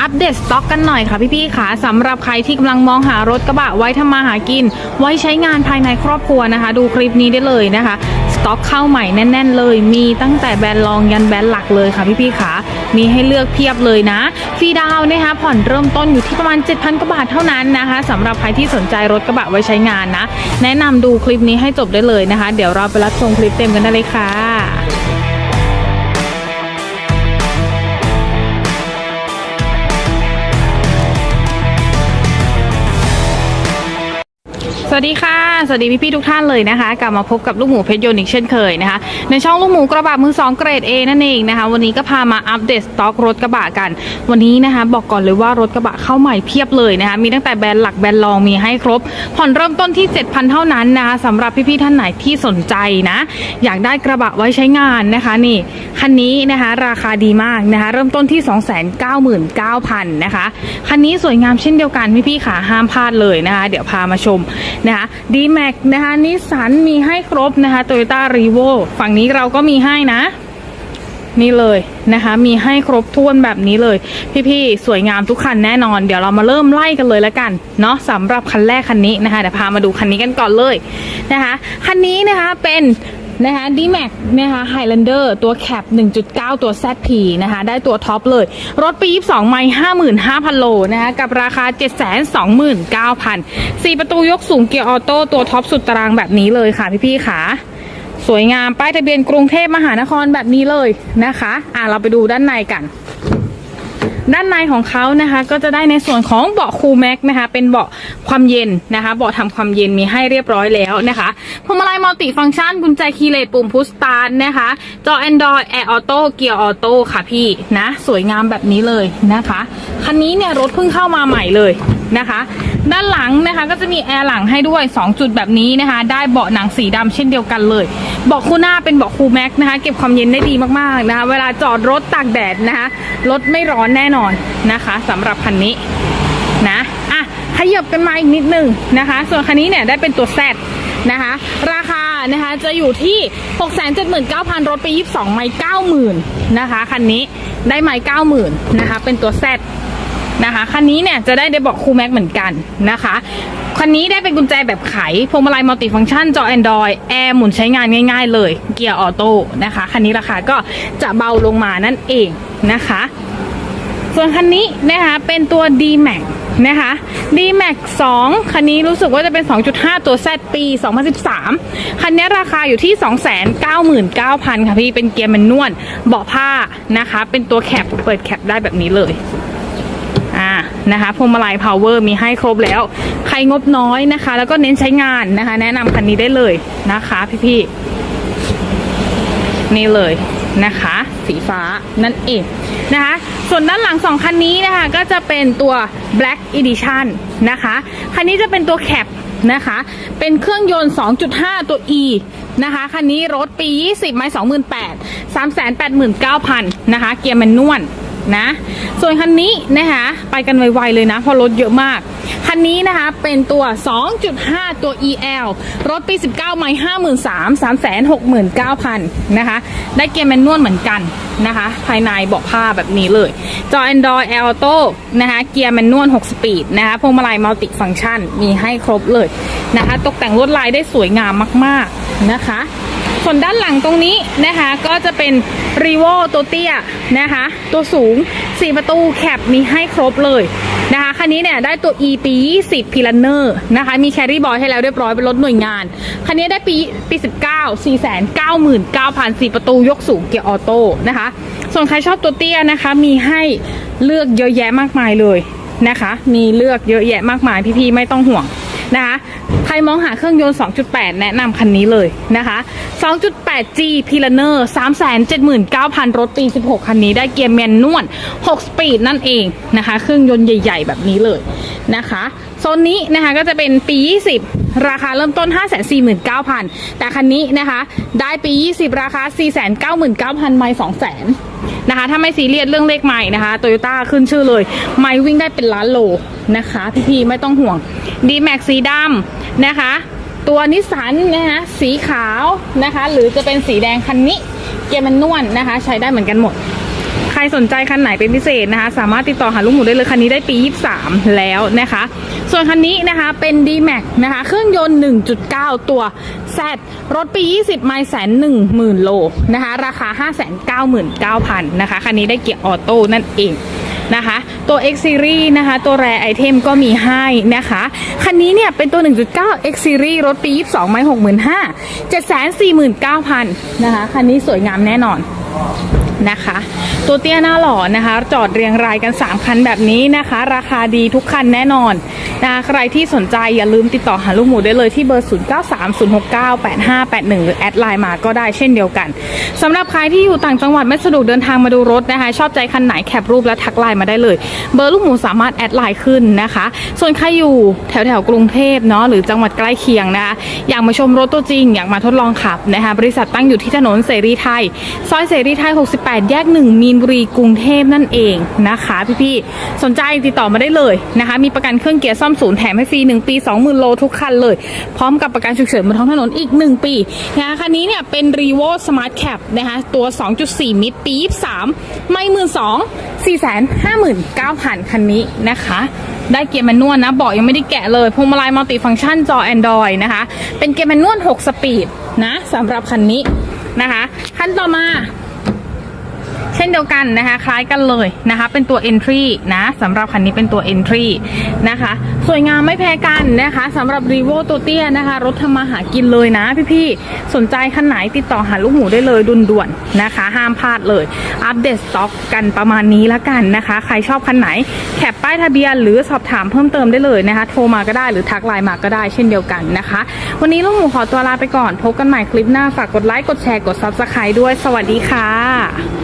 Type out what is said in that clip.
อัปเดตสต็อกกันหน่อยค่ะพี่ๆค่ะสำหรับใครที่กำลังมองหารถกระบะไว้ทำมาหากิน ไว้ใช้งานภายในครอบครัวนะคะ ดูคลิปนี้ได้เลยนะคะสต็อกเข้าใหม่แน่น ๆ เลย มีตั้งแต่แบรนด์รองยันแบรนด์หลักเลยค่ะพี่ๆค่ะ มีให้เลือกเพียบเลยนะ ฟรีดาวน์นะคะผ่อนเริ่มต้นอยู่ที่ประมาณ 7,000กว่าบาทเท่านั้นนะคะสำหรับใครที่สนใจรถกระบะไว้ใช้งานนะ แนะนำดูคลิปนี้ให้จบได้เลยนะคะ เดี๋ยวเราไปรับชมคลิปเต็มกันได้เลยค่ะ สวัสดีค่ะ สวัสดีพี่ๆทุกท่านเลยนะคะ กลับมาพบกับลูกหมูเพชรยนิกเช่นเคยนะคะ ในช่องลูกหมูกระบะมือสองเกรด A นั่นเองนะคะ วันนี้ก็พามาอัปเดตสต็อกรถกระบะกัน วันนี้นะคะบอกก่อนเลยว่ารถกระบะเข้าใหม่เพียบเลยนะคะ มีตั้งแต่แบรนด์หลักแบรนด์รองมีให้ครบ ผ่อนเริ่มต้นที่ 7,000 เท่านั้นนะคะสำหรับพี่ๆท่านไหนที่สนใจนะ อยากได้กระบะไว้ใช้งานนะคะนี่คันนี้นะคะราคาดีมากนะคะ เริ่มต้นที่ 299,000นะคะ คันนี้สวยงามเช่นเดียวกันพี่ๆขาห้ามพลาดเลยนะคะ เดี๋ยวพามาชมนะคะดีแม็กนะคะนิสันมีให้ครบนะคะโตโยต้ารีโวฝั่งนี้เราก็มีให้นะ นี่เลยนะคะมีให้ครบถ้วนแบบนี้เลย พี่ๆ สวยงามทุกคันแน่นอน เดี๋ยวเรามาเริ่มไล่กันเลยแล้วกันเนาะสำหรับคันแรกคันนี้นะคะเดี๋ยวพามาดูคันนี้กันก่อนเลยนะคะคันนี้นะคะเป็น นะคะ d m a x นะคะ Highlander ตัวแคป1.9 ตัว ZP นะคะ ได้ตัวท็อปเลย รถปี 22 ไมล์55,000 โลนะคะ กับราคา 729,000 4 ประตูยกสูงเกียร์ออโต้ตัวท็อปสุดตารางแบบนี้เลยค่ะพี่ๆค่ะ สวยงามป้ายทะเบียนกรุงเทพมหานครแบบนี้เลยนะคะ อะเราไปดูด้านในกัน ด้านในของเขานะคะก็จะได้ในส่วนของเบาะคูลแม็กนะคะเป็นเบาะความเย็นนะคะเบาะทำความเย็นมีให้เรียบร้อยแล้วนะคะพวงมาลัยมัลติฟังก์ชันกุญแจคีย์เลสปุ่มพุชสตาร์ทนะคะจอ Android Air Auto เกียร์ออโต้ค่ะพี่นะ สวยงามแบบนี้เลยนะคะ คันนี้เนี่ยรถเพิ่งเข้ามาใหม่เลย นะคะ ด้านหลังนะคะก็จะมีแอร์หลังให้ด้วย 2 จุดแบบนี้นะคะ ได้เบาะหนังสีดำเช่นเดียวกันเลย เบาะคู่หน้าเป็นเบาะคูลแม็กนะคะ เก็บความเย็นได้ดีมากๆนะคะ เวลาจอดรถตากแดดนะคะ รถไม่ร้อนแน่นอนนะคะสำหรับคันนี้นะอะขยับกันมาอีกนิดนึงนะคะ ส่วนคันนี้เนี่ยได้เป็นตัว Z นะคะ ราคานะคะจะอยู่ที่ 679,000 รถไป 22 ไมล์90,000 นะคะ คันนี้ได้ไมล์90,000 นะคะ เป็นตัว Z นะคะคันนี้เนี่ยจะได้ได้บอกคูแม็กเหมือนกันนะคะคันนี้ได้เป็นกุญแจแบบไขพวงมาลัยมัลติฟังก์ชันจอ Android แอร์หมุนใช้งานง่าย ๆ เลย เกียร์ออโต้นะคะคันนี้ราคาก็จะเบาลงมานั่นเองนะคะ ส่วนคันนี้นะคะเป็นตัว D-Max นะคะ D-Max 2 คันนี้รู้สึกว่าจะเป็น 2.5 ตัว Z ปี 2013 คันนี้ราคาอยู่ที่ 299,000 ค่ะพี่ เป็นเกียร์แมนนวลเบาะผ้านะคะ เป็นตัวแคปเปิดแคปได้แบบนี้เลย นะคะพวงมาลัย power มีให้ครบแล้ว ใครงบน้อยนะคะ แล้วก็เน้นใช้งานนะคะ แนะนำคันนี้ได้เลยนะคะพี่ๆนี่เลยนะคะ สีฟ้านั่นเองนะคะ ส่วนด้านหลังสองคันนี้นะคะก็จะเป็นตัว black edition นะคะ คันนี้จะเป็นตัวแคปนะคะ เป็นเครื่องยนต์ 2.5 ตัว e นะคะ คันนี้รถปี 20 ไม่28,000 389,000 นะคะ เกียร์แมนนวล นะ ส่วนคันนี้นะคะไปกันไวๆเลยนะเพราะรถเยอะมาก คันนี้นะคะเป็นตัว 2.5 ตัว EL รถปี 19 ไมล์53,000 369,000 นะคะ ได้เกียร์แมนนวลเหมือนกันนะคะ ภายในเบาะผ้าแบบนี้เลย จอ Android Auto นะคะ เกียร์แมนนวล 6 สปีดนะคะ พวงมาลัยมัลติฟังก์ชันมีให้ครบเลยนะคะ ตกแต่งลวดลายได้สวยงามมาก ๆ นะคะ ส่วนด้านหลังตรงนี้นะคะ ก็จะเป็นรีโวตัวเตี้ยนะคะ ตัวสูง 4 ประตูแคปมีให้ครบเลยนะคะคันนี้เนี่ยได้ตัว e ปี20 p i l a n e r นะคะมีแครี่บอยให้แล้วเรียบร้อยเป็นรถหน่วยงาน คันนี้ได้ปีปี 19 499,000 4 ประตูยกสูงเกียร์ออโต้นะคะ ส่วนใครชอบตัวเตี้ยนะคะ มีให้เลือกเยอะแยะมากมายเลยนะคะ มีเลือกเยอะแยะมากมายพี่ๆไม่ต้องห่วง นะคะใครมองหาเครื่องยนต์ 2.8 แนะนำคันนี้เลยนะคะ 2.8G p i l a n e r 379,000 รถปี 16 คันนี้ได้เกียร์แมนนวล 6 สปีดนั่นเองนะคะ เครื่องยนต์ใหญ่ ๆ แบบนี้เลยนะคะ โซนนี้นะคะก็จะเป็นปี 20 ราคาเริ่มต้น 549,000 แต่คันนี้นะคะ ได้ปี 20 ราคา 499,000 ไม่ 200,000 นะคะ ถ้าไม่ซีเรียสเรื่องเลขใหม่นะคะโตโยต้าขึ้นชื่อเลย ไม่วิ่งได้เป็นล้านโลนะคะ พี่ๆ ไม่ต้องห่วง d m a x สีดำนะคะ ตัวนิสสันนะคะสีขาวนะคะ หรือจะเป็นสีแดงคันนี้ เกียร์มันนวลนะคะ ใช้ได้เหมือนกันหมด รรสนใจคันไหนเป็นพิเศษนะคะ สามารถติดต่อหาลูกหมูได้เลยคันนี้ได้ปี 23 แล้วนะคะ ส่วนคันนี้นะคะเป็น D-Max นะคะเครื่องยนต์ 1.9 ตัว Z รถปี 20 ไมล์แสนหนึ่งหมื่นโลนะคะ ราคา 599,000นะคะคันนี้ได้เกียร์ออโต้นั่นเองนะคะตัว X Series นะคะตัวแรไอเทมก็มีให้นะคะ คันนี้เนี่ยเป็นตัว 1.9 X Series รถปี 22 ไมล์65,000 749,000 นะคะ คันนี้สวยงามแน่นอน นะคะ ตัวเตี้ยหน้าหล่อนะคะ จอดเรียงรายกัน 3 คันแบบนี้นะคะ ราคาดีทุกคันแน่นอนนะใครที่สนใจอย่าลืมติดต่อหาลูกหมูได้เลยที่เบอร์ 0930698581 หรือแอดไลน์มาก็ได้เช่นเดียวกันสำหรับใครที่อยู่ต่างจังหวัดไม่สะดวกเดินทางมาดูรถนะคะ ชอบใจคันไหนแคปรูปแล้วทักไลน์มาได้เลย เบอร์ลูกหมูสามารถแอดไลน์ขึ้นนะคะ ส่วนใครอยู่แถวแถวกรุงเทพเนาะหรือจังหวัดใกล้เคียงนะคะอยากมาชมรถตัวจริง อยากมาทดลองขับนะคะบริษัทตั้งอยู่ที่ถนนเสรีไทย ซอยเสรีไทย 68แยก 1 มีนบุรีกรุงเทพนั่นเองนะคะพี่ๆสนใจติดต่อมาได้เลยนะคะ มีประกันเครื่องเกียร์ซ่อมศูนย์แถมให้ฟรี1ปี 20,000 โลทุกคันเลย พร้อมกับประกันฉุกเฉินบนท้องถนนอีก 1 ปีนะคะคันนี้เนี่ยเป็น r e v o Smart Cap นะคะตัว 2.4 มิตรปี 23 ไม่12 459,000คันนี้นะคะได้เกียร์แมนนวลนะเบาะยังไม่ได้แกะเลยพวงมาลัยมัลติฟังก์ชันจอ Android นะคะ เป็นเกียร์แมนนวล 6 สปีดนะสำหรับคันนี้นะคะ คันต่อมา ช่นเดียวกันนะคะ คล้ายกันเลยนะคะ เป็นตัว entry นะสำหรับคันนี้เป็นตัว entry นะคะ สวยงามไม่แพ้กันนะคะสำหรับ r e v o ตัวเตี้ยนะคะ รถทำมาหากินเลยนะพี่ๆ สนใจคันไหนติดต่อหาลูกหมูได้เลยด่วนๆนะคะ ห้ามพลาดเลย อัปเดตสต็อกกันประมาณนี้ละกันนะคะ ใครชอบคันไหนแคปป้ายทะเบียนหรือสอบถามเพิ่มเติมได้เลยนะคะ โทรมาก็ได้หรือทักไลน์มาก็ได้เช่นเดียวกันนะคะ วันนี้ลูกหมูขอตัวลาไปก่อน พบกันใหม่คลิปหน้าฝากกดไลค์กดแชร์กด subscribe ด้วย สวัสดีค่ะ